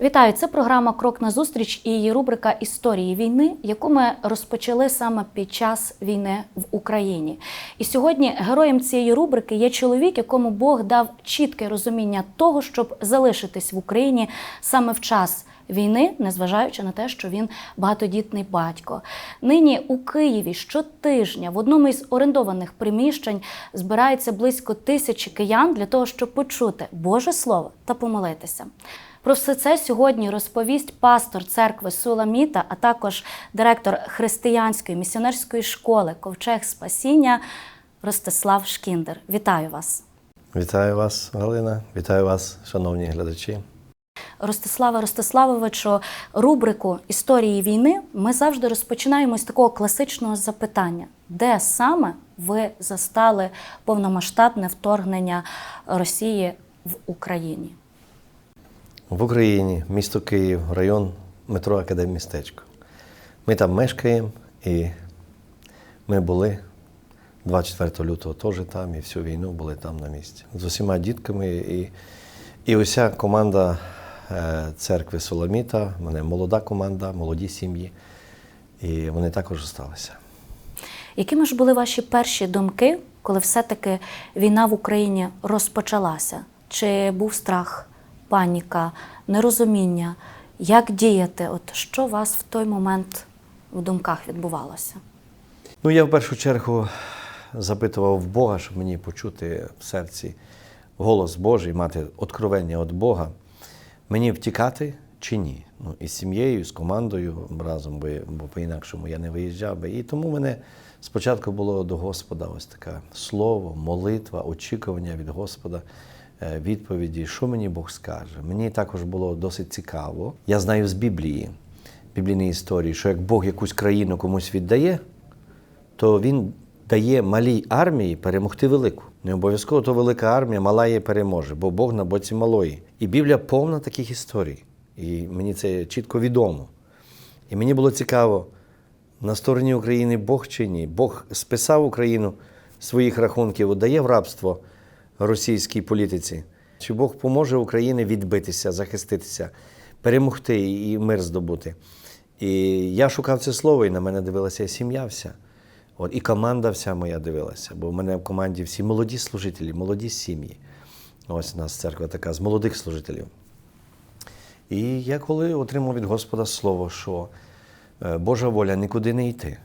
Вітаю! Це програма Крок на зустріч і її рубрика Історії війни, яку ми розпочали саме під час війни в Україні. І сьогодні героєм цієї рубрики є чоловік, якому Бог дав чітке розуміння того, щоб залишитись в Україні саме в час. Війни, незважаючи на те, що він багатодітний батько. Нині у Києві щотижня в одному із орендованих приміщень збирається близько тисячі киян для того, щоб почути Боже Слово та помолитися. Про все це сьогодні розповість пастор церкви Суламіта, а також директор християнської місіонерської школи Ковчег Спасіння Ростислав Шкіндер. Вітаю вас! Вітаю вас, Галина. Вітаю вас, шановні глядачі. Ростислава Ростиславовичу, рубрику Історії війни ми завжди розпочинаємо з такого класичного запитання: де саме ви застали повномасштабне вторгнення Росії в Україні? В Україні, місто Київ, район метро Академмістечко. Ми там мешкаємо і ми були 24 лютого теж там, і всю війну були там на місці. З усіма дітками. І, і уся команда е, церкви Соломіта, мене молода команда, молоді сім'ї. І вони також залишилися. Якими ж були ваші перші думки, коли все-таки війна в Україні розпочалася? Чи був страх, паніка, нерозуміння? Як діяти? От що у вас в той момент в думках відбувалося? Ну, я в першу чергу запитував в Бога, щоб мені почути в серці голос Божий, мати откровення від Бога, мені втікати чи ні. Ну, і сім'єю, з командою разом, бо, бо по-інакшому я не виїжджав би. І тому мене спочатку було до Господа ось таке слово, молитва, очікування від Господа. Е, Відповіді, що мені Бог скаже. Мені також було досить цікаво. Я знаю з Біблії, біблійної історії, що як Бог якусь країну комусь віддає, то він дає малій армії перемогти велику. Не обов'язково то велика армія, мала її переможе, бо Бог на боці малої. І Біблія повна таких історій. І мені це чітко відомо. І мені було цікаво, на стороні України Бог чи ні. Бог списав Україну своїх рахунків, дає в рабство російській політиці. Чи Бог поможе Україні відбитися, захиститися, перемогти і мир здобути? І я шукав це слово, і на мене дивилася і сім'я вся. От, і команда вся моя дивилася, бо в мене в команді всі молоді служителі, молоді сім'ї. Ось у нас церква така з молодих служителів. І я коли отримав від Господа слово, що е, Божа воля нікуди не йти,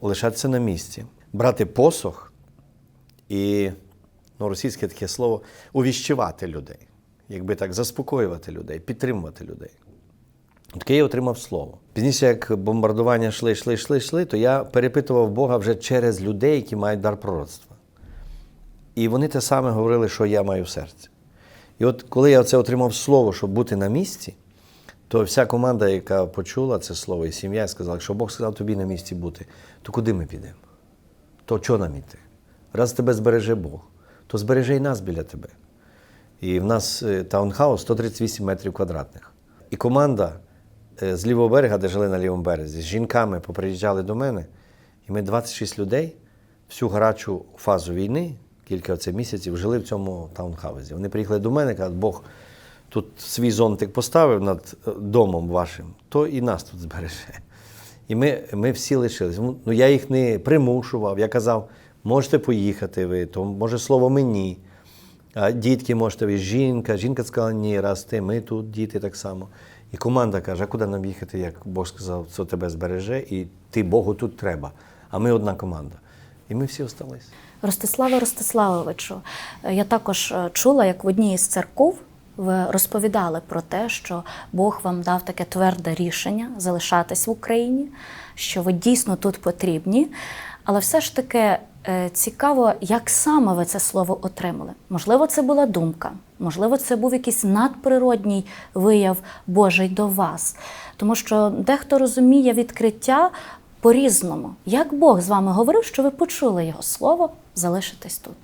лишатися на місці, брати посох і, ну, російське таке слово, увіщувати людей, якби так, заспокоювати людей, підтримувати людей. Таке я отримав слово. Пізніше, як бомбардування йшли, йшли, йшли, йшли, то я перепитував Бога вже через людей, які мають дар пророцтва. І вони те саме говорили, що я маю в серці. І от коли я це отримав слово, щоб бути на місці, то вся команда, яка почула це слово, і сім'я сказала, якщо Бог сказав тобі на місці бути, то куди ми підемо? То що нам іти? Раз тебе збереже Бог, то збереже і нас біля тебе. І в нас е, таунхаус 138 метрів квадратних. І команда е, з лівого берега, де жили на лівому березі, з жінками поприїжджали до мене, і ми 26 людей всю гарячу фазу війни, кілька оце місяців, жили в цьому таунхаузі. Вони приїхали до мене, кажуть, Бог тут свій зонтик поставив над е, домом вашим, то і нас тут збереже. І ми, ми всі лишились. Ну, я їх не примушував. Я казав, можете поїхати ви, то може слово мені. Дітки можете ви, жінка. Жінка сказала, ні, раз ти, ми тут, діти так само. І команда каже, а куди нам їхати, як Бог сказав, це тебе збереже, і ти Богу тут треба. А ми одна команда. І ми всі остались. Ростиславе Ростиславовичу, я також е, чула, як в одній із церков ви розповідали про те, що Бог вам дав таке тверде рішення залишатись в Україні, що ви дійсно тут потрібні. Але все ж таки цікаво, як саме ви це слово отримали. Можливо, це була думка, можливо, це був якийсь надприродній вияв Божий до вас. Тому що дехто розуміє відкриття по-різному. Як Бог з вами говорив, що ви почули його слово, залишитись тут.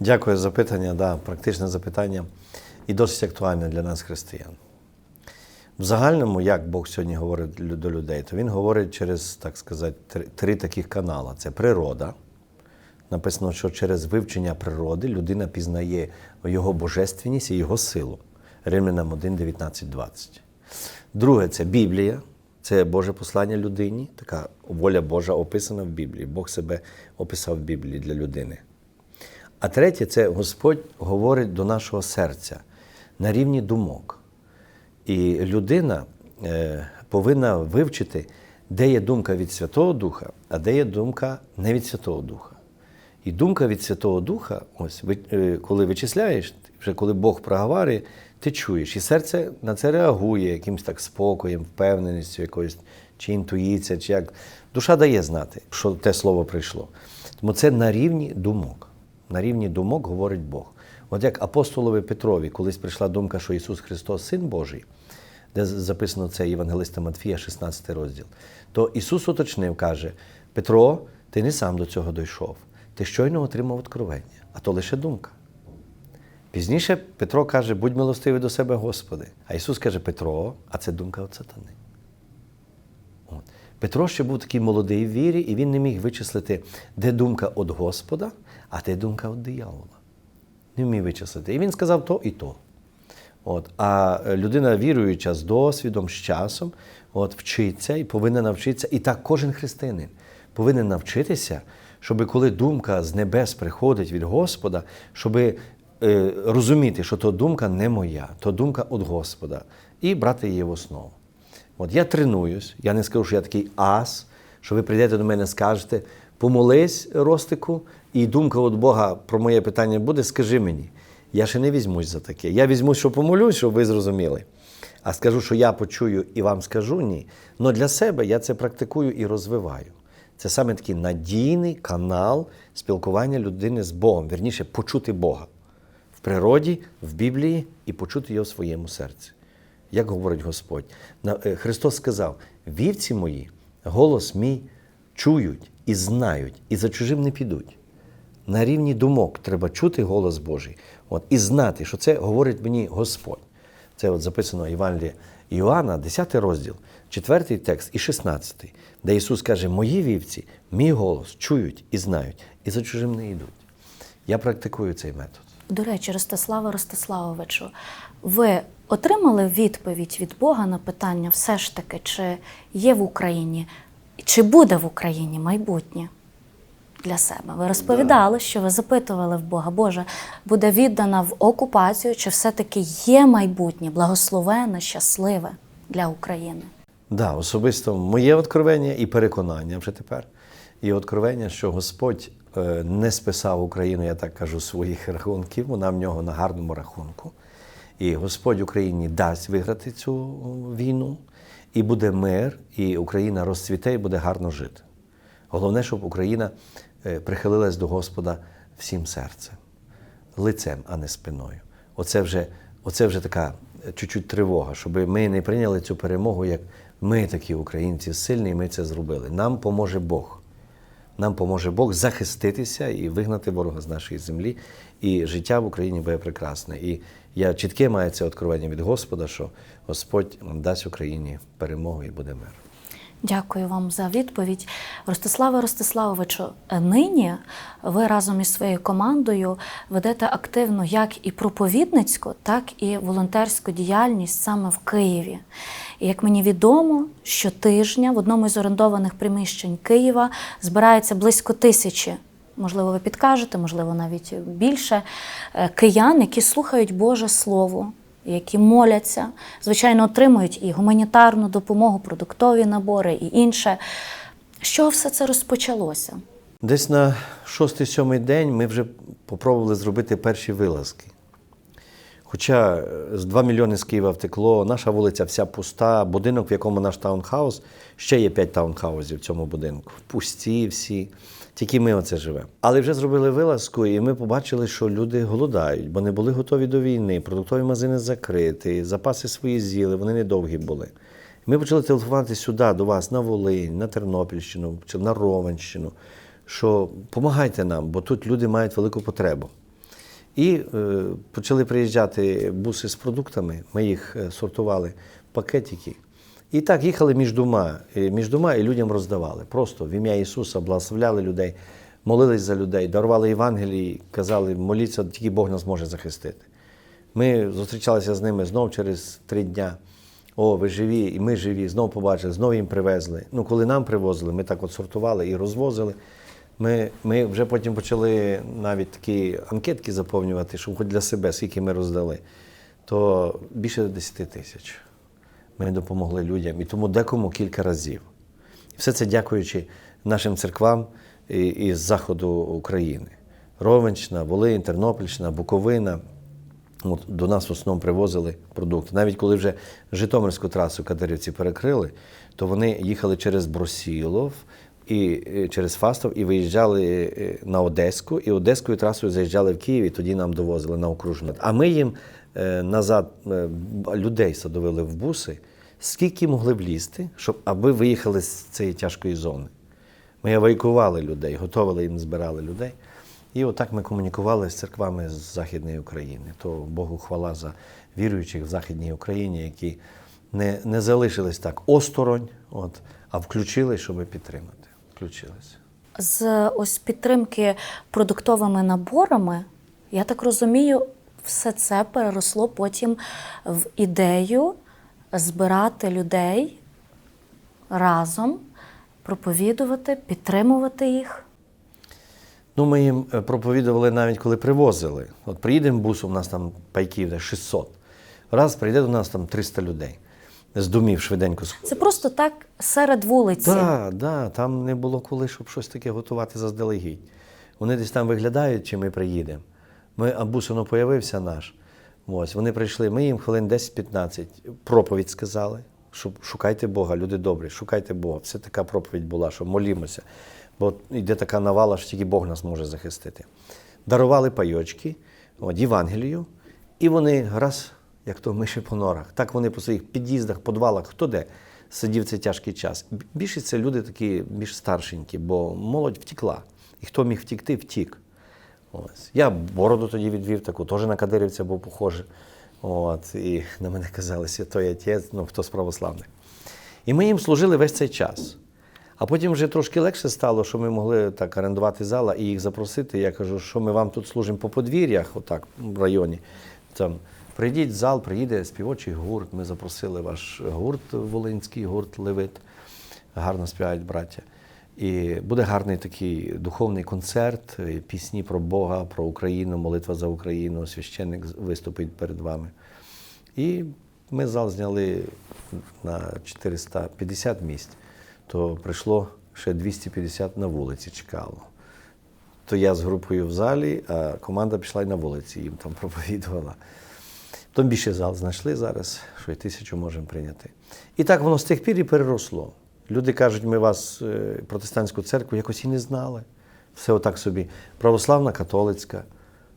Дякую за запитання, да, практичне запитання і досить актуальне для нас, християн. В загальному, як Бог сьогодні говорить до людей, то Він говорить через, так сказати, три, три таких канала: це природа. Написано, що через вивчення природи людина пізнає його божественність і його силу. Римлянам 1, 19, 20. Друге це Біблія, це Боже послання людині, така воля Божа описана в Біблії. Бог себе описав в Біблії для людини. А третє це Господь говорить до нашого серця на рівні думок. І людина е, повинна вивчити, де є думка від Святого Духа, а де є думка не від Святого Духа. І думка від Святого Духа, ось е, коли вичисляєш, вже коли Бог проговорює, ти чуєш, і серце на це реагує якимось так спокоєм, впевненістю якоюсь, чи інтуїція, чи як. Душа дає знати, що те слово прийшло. Тому це на рівні думок. На рівні думок говорить Бог. От як апостолові Петрові, колись прийшла думка, що Ісус Христос Син Божий, де записано це Євангелиста Матфія, 16 розділ, то Ісус уточнив, каже: Петро, ти не сам до цього дійшов. Ти щойно отримав откровення, а то лише думка. Пізніше Петро каже, будь милостивий до себе, Господи. А Ісус каже, Петро, а це думка від сатани. От. Петро ще був такий молодий в вірі, і він не міг вичислити, де думка від Господа, а де думка від диявола. Не вмів вичислити. І він сказав то і то. От. А людина віруюча з досвідом, з часом, от, вчиться і повинна навчитися. І так кожен християнин повинен навчитися, щоб коли думка з небес приходить від Господа, щоб е, розуміти, що то думка не моя, то думка від Господа, і брати її в основу. От я тренуюсь, я не скажу, що я такий ас, що ви прийдете до мене, скажете, помолись, Ростику, і думка від Бога про моє питання буде, скажи мені. Я ще не візьмусь за таке. Я візьмусь, що помолюсь, щоб ви зрозуміли. А скажу, що я почую і вам скажу ні. Але для себе я це практикую і розвиваю. Це саме такий надійний канал спілкування людини з Богом, вірніше, почути Бога в природі, в Біблії і почути його в своєму серці. Як говорить Господь, е, Христос сказав: вівці мої, голос мій чують і знають, і за чужим не підуть. На рівні думок треба чути голос Божий от, і знати, що це говорить мені Господь. Це от записано в Євангелії Іоанна, 10 розділ, 4 текст і 16, де Ісус каже: Мої вівці, мій голос чують і знають, і за чужим не йдуть. Я практикую цей метод. До речі, Ростислава Ростиславовичу, ви отримали відповідь від Бога на питання, все ж таки, чи є в Україні, чи буде в Україні майбутнє для себе? Ви розповідали, що ви запитували в Бога, Боже, буде віддана в окупацію, чи все-таки є майбутнє, благословене, щасливе для України? Да, особисто моє откровення і переконання вже тепер. І откровення, що Господь е, не списав Україну, я так кажу, своїх рахунків, вона в нього на гарному рахунку. І Господь Україні дасть виграти цю війну, і буде мир, і Україна розцвіте і буде гарно жити. Головне, щоб Україна е, прихилилась до Господа всім серцем, лицем, а не спиною. Оце вже, оце вже така е, чуть-чуть тривога, щоб ми не прийняли цю перемогу, як ми такі українці сильні, і ми це зробили. Нам поможе Бог. Нам поможе Бог захиститися і вигнати ворога з нашої землі, і життя в Україні буде прекрасне. І я чітке маю це откровення від Господа, що Господь дасть Україні перемогу і буде мир. Дякую вам за відповідь. Ростиславе Ростиславовичу, е, нині ви разом із своєю командою ведете активно як і проповідницьку, так і волонтерську діяльність саме в Києві. І як мені відомо, щотижня в одному із орендованих приміщень Києва збирається близько тисячі. Можливо, ви підкажете, можливо, навіть більше е, киян, які слухають Боже Слово, які моляться, звичайно, отримують і гуманітарну допомогу, продуктові набори і інше. Чого все це розпочалося? Десь на шостий-сьомий день ми вже попробували зробити перші вилазки. Хоча е, з 2 мільйони з Києва втекло, наша вулиця вся пуста, будинок, в якому наш таунхаус, ще є 5 таунхаузів в цьому будинку. Пусті всі, тільки ми оце живемо. Але вже зробили вилазку, і ми побачили, що люди голодають, бо не були готові до війни, продуктові магазини закриті, запаси свої з'їли, вони недовгі були. Ми почали телефонувати сюди, до вас, на Волинь, на Тернопільщину, на Ровенщину, що допомагайте нам, бо тут люди мають велику потребу. І е, почали приїжджати буси з продуктами, ми їх е, сортували в пакетики. І так їхали між дома, е, між дома і людям роздавали. Просто в ім'я Ісуса благословляли людей, молились за людей, дарували Євангелії, казали, моліться, тільки Бог нас може захистити. Ми зустрічалися з ними знов через три дня. О, ви живі, і ми живі, знов побачили, знов їм привезли. Ну, коли нам привозили, ми так от сортували і розвозили. Ми, ми вже потім почали навіть такі анкетки заповнювати, щоб хоч для себе, скільки ми роздали, то більше 10 тисяч. Ми допомогли людям, і тому декому кілька разів. Все це дякуючи нашим церквам із заходу України. Ровенщина, Волинь, Тернопільщина, Буковина. От, до нас в основному привозили продукти. Навіть коли вже Житомирську трасу Катерівці перекрили, то вони їхали через Бросілов і е, через Фастов і виїжджали е, на Одеську, і Одеською трасою заїжджали в Київ, і тоді нам довозили на окружну. А ми їм е, назад е, людей садовили в буси, скільки могли влізти, щоб аби виїхали з цієї тяжкої зони. Ми евакуювали людей, готували їм, збирали людей. І отак ми комунікували з церквами з Західної України. То Богу хвала за віруючих в Західній Україні, які не, не залишились так осторонь, от, а включились, щоб підтримати. Включились. З ось підтримки продуктовими наборами, я так розумію, все це переросло потім в ідею збирати людей разом, проповідувати, підтримувати їх. Ну, ми їм е, проповідували навіть коли привозили. От приїдемо бусом, у нас там пайків де 600. Раз прийде до нас там 300 людей з домів швиденько. Це просто так серед вулиці. Так, да, там не було коли, щоб щось таке готувати заздалегідь. Вони десь там виглядають, чи ми приїдемо. Ми, а бус воно появився наш. Ось, вони прийшли, ми їм хвилин 10-15 проповідь сказали, що шукайте Бога, люди добрі, шукайте Бога. Це така проповідь була, що молімося. Бо йде така навала, що тільки Бог нас може захистити. Дарували пайочки, от, Євангелію, і вони раз, як то миші по норах, так вони по своїх під'їздах, подвалах, хто де сидів цей тяжкий час. Б- Більшість це люди такі більш старшенькі, бо молодь втікла. І хто міг втікти, втік. Ось. Я бороду тоді відвів, таку теж на кадирівця був похожий. От. І на мене казали, святой отець, ну хто з православних. І ми їм служили весь цей час. А потім вже трошки легше стало, що ми могли так орендувати зала і їх запросити. Я кажу, що ми вам тут служимо по подвір'ях, отак, в районі. Там, прийдіть в зал, приїде співочий гурт. Ми запросили ваш гурт, Волинський гурт Левит. Гарно співають браття. І буде гарний такий духовний концерт, пісні про Бога, про Україну, молитва за Україну, священник виступить перед вами. І ми зал зняли на 450 місць, то прийшло ще 250 на вулиці, чекало. То я з групою в залі, а команда пішла й на вулиці, їм там проповідувала. Потім більше зал знайшли зараз, що й тисячу можемо прийняти. І так воно з тих пір і переросло. Люди кажуть, ми вас, е, протестантську церкву, якось і не знали. Все отак собі. Православна, католицька.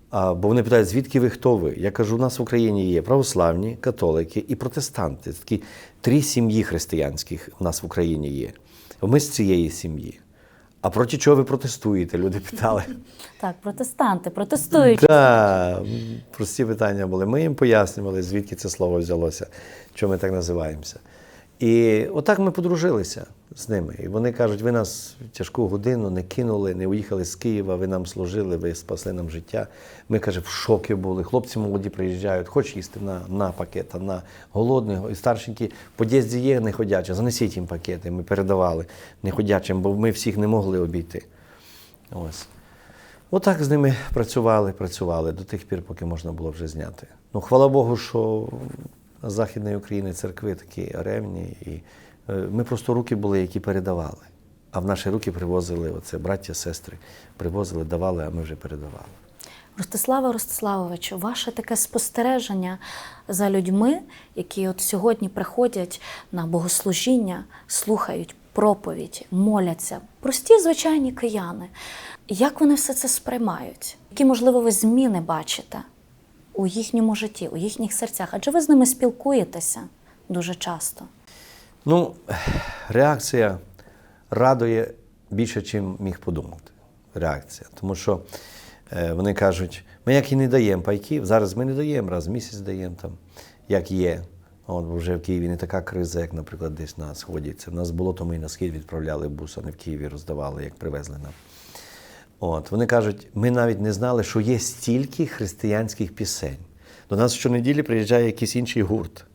А, бо вони питають, звідки ви хто ви? Я кажу, у нас в Україні є православні, католики і протестанти. Такі три сім'ї християнських у нас в Україні є. Ми з цієї сім'ї. А проти чого ви протестуєте? Люди питали. Так, протестанти, протестують. Так, прості питання були. Ми їм пояснювали, звідки це слово взялося, чому ми так називаємося. І отак ми подружилися з ними. І вони кажуть, ви нас тяжку годину не кинули, не уїхали з Києва, ви нам служили, ви спасли нам життя. Ми, каже, в шокі були. Хлопці молоді приїжджають, хоч їсти на, на пакет, а на голодний, і старшенькі в є неходячі, занесіть їм пакети. Ми передавали неходячим, бо ми всіх не могли обійти. Ось. Отак з ними працювали, працювали до тих пір, поки можна було вже зняти. Ну, хвала Богу, що Західної України церкви такі ревні, і е, ми просто руки були, які передавали. А в наші руки привозили оце браття, сестри, привозили, давали, а ми вже передавали. Ростислава Ростиславовичу, ваше таке спостереження за людьми, які от сьогодні приходять на богослужіння, слухають проповідь, моляться, прості звичайні кияни. Як вони все це сприймають? Які, можливо, ви зміни бачите у їхньому житті, у їхніх серцях? Адже ви з ними спілкуєтеся дуже часто. Ну, реакція радує більше, чим міг подумати. Реакція. Тому що е, вони кажуть, ми як і не даємо пайків, зараз ми не даємо, раз в місяць даємо там, як є. От, вже в Києві не така криза, як, наприклад, десь на сході. Це в нас було, то ми і на схід відправляли бус, а не в Києві роздавали, як привезли нам. От, вони кажуть, ми навіть не знали, що є стільки християнських пісень. До нас щонеділі приїжджає якийсь інший гурт.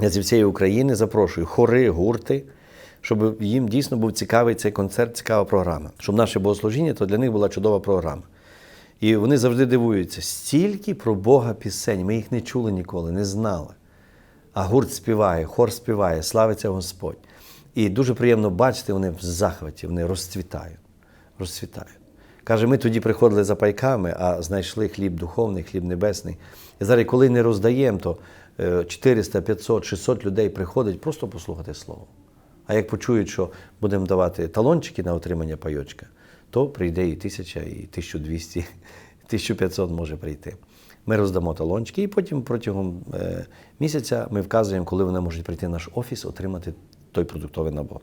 Я зі всієї України запрошую хори, гурти, щоб їм дійсно був цікавий цей концерт, цікава програма. Щоб наше богослужіння, то для них була чудова програма. І вони завжди дивуються, стільки про Бога пісень, ми їх не чули ніколи, не знали. А гурт співає, хор співає, славиться Господь. І дуже приємно бачити, вони в захваті, вони розцвітають. розцвітають. Каже, ми тоді приходили за пайками, а знайшли хліб духовний, хліб небесний. І зараз, коли не роздаємо, то е, 400, 500, 600 людей приходять просто послухати слово. А як почують, що будемо давати талончики на отримання пайочка, то прийде і 1000, і 1200, 1500 може прийти. Ми роздамо талончики, і потім протягом е, місяця ми вказуємо, коли вони можуть прийти в наш офіс, отримати той продуктовий набор.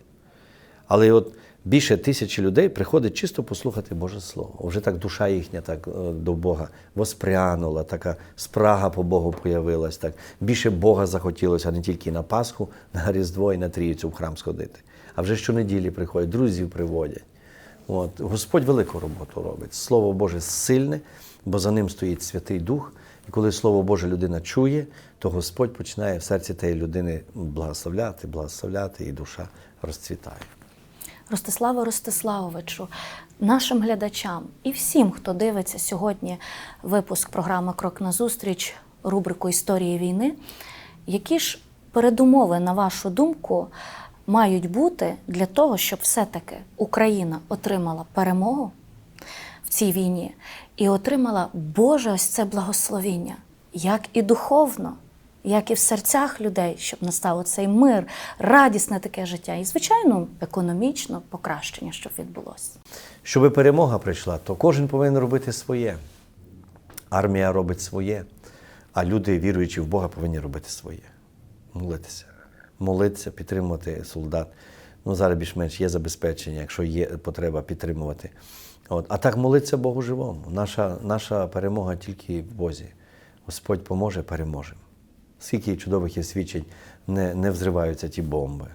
Але от більше тисячі людей приходить чисто послухати Боже Слово. Вже так душа їхня так е, до Бога воспрянула, така спрага по Богу появилась. Так більше Бога захотілося, а не тільки на Пасху, на Різдво і на Трійцю в храм сходити. А вже щонеділі приходять, друзів приводять. От. Господь велику роботу робить. Слово Боже сильне, бо за ним стоїть Святий Дух. І коли Слово Боже людина чує, то Господь починає в серці тієї людини благословляти, благословляти, і душа розцвітає. Ростиславе Ростиславовичу, нашим глядачам і всім, хто дивиться сьогодні випуск програми Крок назустріч, рубрику Історії війни, які ж передумови, на вашу думку, мають бути для того, щоб все-таки Україна отримала перемогу в цій війні і отримала Боже ось це благословіння, як і духовно, як і в серцях людей, щоб настав цей мир, радісне таке життя, і, звичайно, економічно покращення, щоб відбулося. Щоб перемога прийшла, то кожен повинен робити своє. Армія робить своє, а люди, віруючи в Бога, повинні робити своє. Молитися. Молитися, підтримувати солдат. Ну, зараз більш-менш є забезпечення, якщо є потреба підтримувати. От. А так молитися Богу живому. Наша, наша перемога тільки в Бозі. Господь поможе, переможемо. Скільки чудових є свідчень, не, не взриваються ті бомби.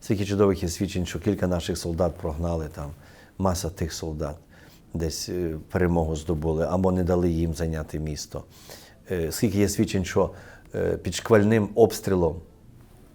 Скільки чудових є свідчень, що кілька наших солдат прогнали там, маса тих солдат десь е, перемогу здобули, або не дали їм зайняти місто. Е, Скільки є свідчень, що е, під шквальним обстрілом,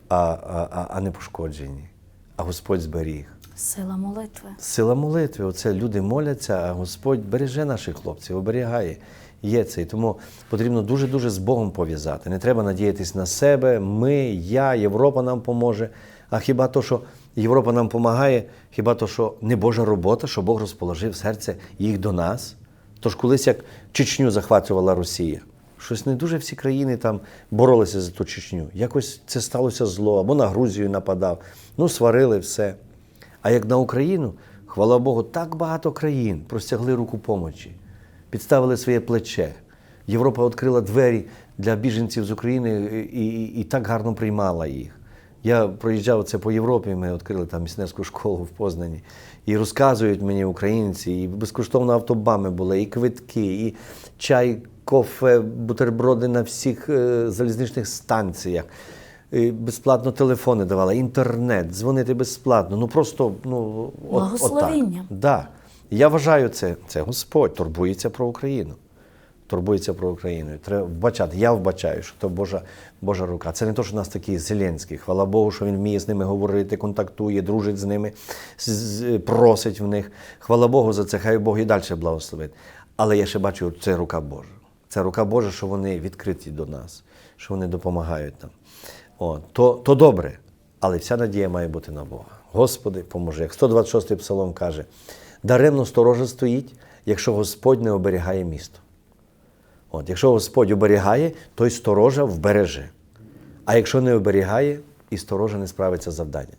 а, а, а- а не пошкоджені, а Господь зберіг. Сила молитви. Сила молитви. Оце люди моляться, а Господь береже наших хлопців, оберігає. Є це. І тому потрібно дуже-дуже з Богом пов'язати. Не треба надіятись на себе, ми, я, Європа нам поможе. А хіба то, що Європа нам допомагає, хіба то, що не Божа робота, що Бог розположив серце їх до нас? Тож колись як Чечню захвачувала Росія. Щось не дуже всі країни там боролися за ту Чечню. Якось це сталося зло, або на Грузію нападав. Ну, сварили все. А як на Україну, хвала Богу, так багато країн простягли руку помочі, підставили своє плече. Європа відкрила двері для біженців з України і, і, і так гарно приймала їх. Я проїжджав це по Європі, ми відкрили там місіонерську школу в Познані. І розказують мені українці, і безкоштовно автобами були, і квитки, і чай, кофе, бутерброди на всіх е, залізничних станціях. І безплатно телефони давали, інтернет, дзвонити безплатно. Ну просто ну, от, Благословіння. Отак. Да. Я вважаю це, це Господь турбується про Україну. Турбується про Україну. Треба вбачати. Я вбачаю, що це Божа, Божа рука. Це не то, що у нас такий Зеленський. Хвала Богу, що він вміє з ними говорити, контактує, дружить з ними, просить в них. Хвала Богу за це, хай Бог і далі благословить. Але я ще бачу, це рука Божа. Це рука Божа, що вони відкриті до нас, що вони допомагають нам. О, то, то добре, але вся надія має бути на Бога. Господи, поможи. Як 126-й псалом каже: даремно сторожа стоїть, якщо Господь не оберігає місто. От, якщо Господь оберігає, то й сторожа вбереже. А якщо не оберігає, і сторожа не справиться з завданням.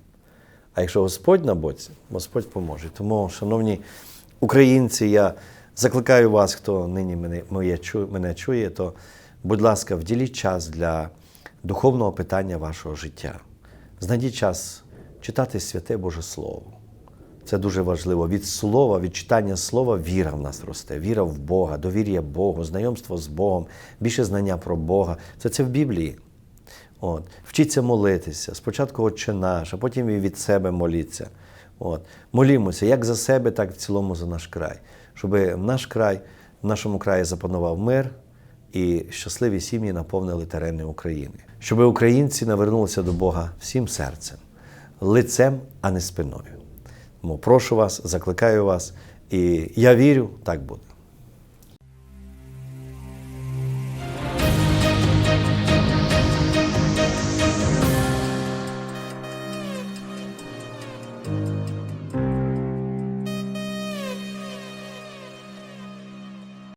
А якщо Господь на боці, Господь поможе. Тому, шановні українці, я закликаю вас, хто нині мене, мене чує, то, будь ласка, вділіть час для духовного питання вашого життя. Знайдіть час читати святе Боже Слово. Це дуже важливо. Від слова, від читання слова віра в нас росте. Віра в Бога, довір'я Богу, знайомство з Богом, більше знання про Бога. Це це в Біблії. От. Вчіться молитися. Спочатку Отче наш, а потім і від себе моліться. От. Молімося як за себе, так і в цілому за наш край. Щоб наш край, в нашому краї запанував мир і щасливі сім'ї наповнили терени України, щоб українці навернулися до Бога всім серцем, лицем, а не спиною. Тому прошу вас, закликаю вас, і я вірю, так буде.